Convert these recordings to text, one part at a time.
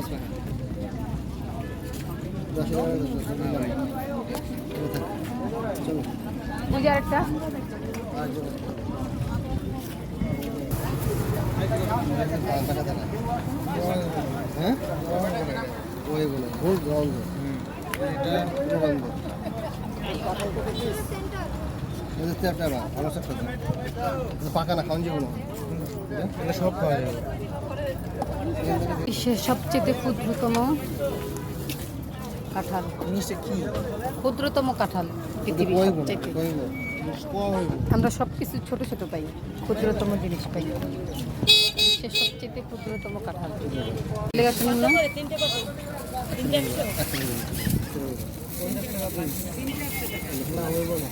থাক। চলো। ওই। হ্যাঁ? ওইগুলো ভুল রঙ এটা পাকা না খাওয়ান যাব সব খাওয়া যাবে বিশ্বের সবচেয়ে ক্ষুদ্রতম কাঁঠাল। ক্ষুদ্রতম কাঁঠাল পৃথিবীর সবচেয়ে আমরা সব কিছু ছোট ছোট পাই ক্ষুদ্রতম জিনিস পাই। বিশ্বের সবচেয়ে ক্ষুদ্রতম কাঁঠাল। লেখা শুনুন না না হইব না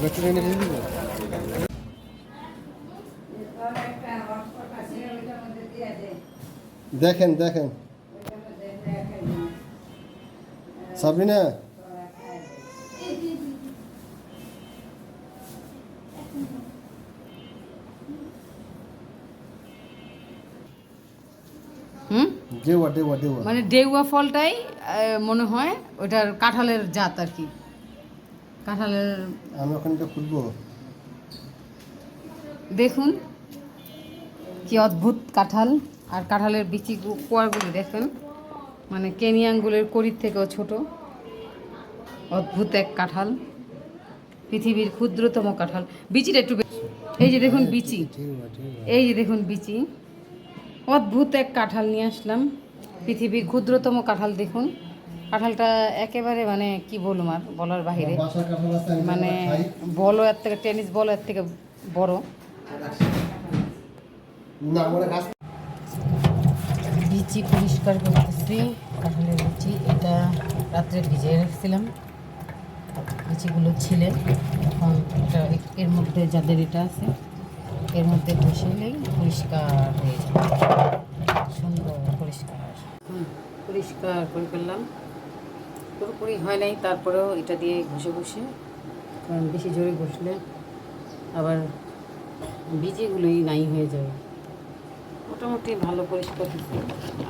মেট্রো ট্রেনে দিয়ে দিব দেখেন দেখেন সাবিনা মানে ডেউয়া ফলটাই মনে হয় ওটার কাঁঠালের জাত আর কি। কাঁঠালের আমি ওখানে তো খুলবো দেখুন কি অদ্ভুত কাঁঠাল। আর কাঁঠালের বিচি কোয়ারগুলি দেখেন। মানে কেনিয়াঙ্গুলের করির থেকেও ছোট। অদ্ভুত এক কাঁঠাল। পৃথিবীর ক্ষুদ্রতম কাঁঠাল। বিচিটা একটু এই যে দেখুন বিচি। এই যে দেখুন বিচি। অদ্ভুত এক কাঁঠাল নিয়ে আসলাম। পৃথিবীর ক্ষুদ্রতম কাঁঠাল দেখুন। কাঁঠালটা একেবারে মানে কি বলুম আর বলার বাহিরে। মানে বলো এর থেকে, টেনিস বল এর থেকে বড়। বিচি পরিষ্কার করতেছি। কাঁঠালের বিচি, এটা রাত্রে ভিজিয়ে রেখেছিলাম। বিচিগুলো ছিলে। এখন এটা এর মধ্যে যাদের এটা আছে এর মধ্যে বসেলেই পরিষ্কার হয়ে যাবে সুন্দর, পরিষ্কার। পরিষ্কার করে ফেললাম। পুরোপুরি হয় নাই, তারপরেও এটা দিয়ে ঘষে ঘষে, কারণ বেশি জোরে ঘষলে আবার বীজিগুলোই নাই হয়ে যাবে। মোটামুটি ভালো পরিষ্কার হচ্ছে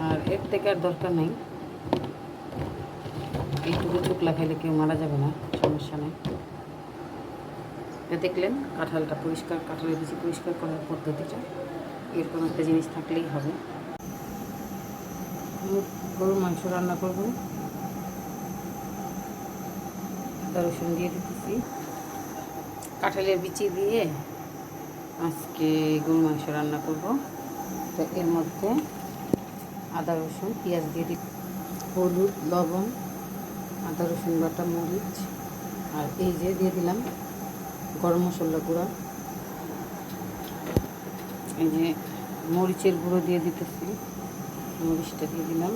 আর এর থেকে আর দরকার নাই। এইটুকু চুকলা খাইলে কেউ মারা যাবে না, সমস্যা নেই। দেখলেন কাঁঠালটা পরিষ্কার, কাঁঠালের বেশি পরিষ্কার করার পদ্ধতিটা। এরকম একটা জিনিস থাকলেই হবে। গরুর মাংস রান্না করব। আদা, রসুন দিয়ে দিতেছি। কাঁঠালের বিচি দিয়ে আজকে গরুর মাংস রান্না করব। তো এর মধ্যে আদা, রসুন, পেঁয়াজ দিয়ে দিই। হলুদ, লবণ, আদা, রসুন বাটা, মরিচ। আর এই যে দিয়ে দিলাম গরম মশলা গুঁড়া। এই যে মরিচের গুঁড়ো দিয়ে দিতেছি। মরিচটা দিয়ে দিলাম।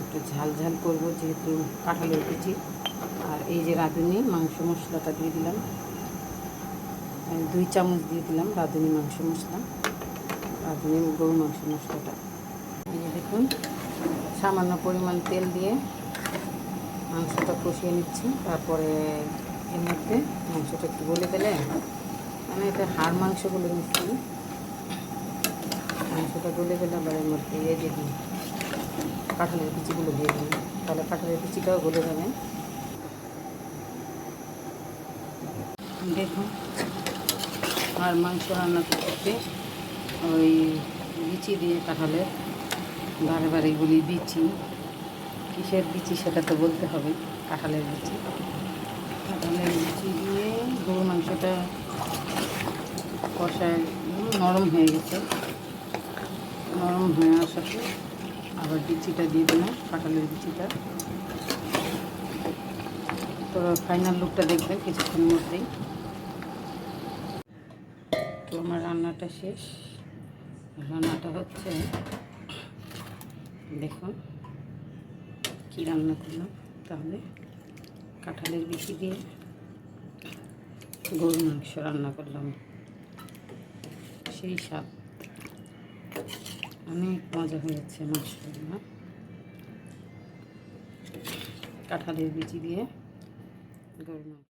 একটু ঝাল ঝাল করব যেহেতু কাঁঠালের উঠেছি আর এই যে রাঁধুনি, মাংস মশলাটা দিয়ে দিলাম। দুই চামচ দিয়ে দিলাম রাঁধুনি মাংস মশলা। রাঁধুনি গরু মাংস মশলাটা। এই যে দেখুন, সামান্য পরিমাণ তেল দিয়ে মাংসটা কষিয়ে নিচ্ছি। তারপরে এর মধ্যে, মাংসটা একটু গলে দিলে আমি এটা হাড় মাংস মাংসগুলো নিচ্ছি। মাংসটা গলে গেলে আবার এর মধ্যে ইয়ে দিয়ে দিই কাঁঠালের বিচিগুলো দিয়ে দিই তাহলে কাঁঠালের বিচিটাও গলে যাবে। দেখুন আর মাংস রান্না করতে ওই বিচি দিয়ে কাঁঠালের বারে বারে বলি বিচি। কিসের বিচি সেটা তো বলতে হবে, কাঁঠালের বিচি। কাঁঠালের বিচি দিয়ে গরু মাংসটা কষায় নরম হয়ে গেছে। নরম হয়ে আসাতে আবার বিচিটা দিয়ে দিলাম, কাঁঠালের বিচিটা। তো ফাইনাল লুকটা দেখবেন কিছুক্ষণের মধ্যেই। তো আমার রান্নাটা শেষ। রান্নাটা হচ্ছে, দেখুন কী রান্না করলাম। তাহলে কাঁঠালের বিচি দিয়ে গরুর মাংস রান্না করলাম। সেই স্বাদ। অনেক মজা হয়েছে মাংস রান্না। কাঁঠালের বিচি দিয়ে গরুর মাংস।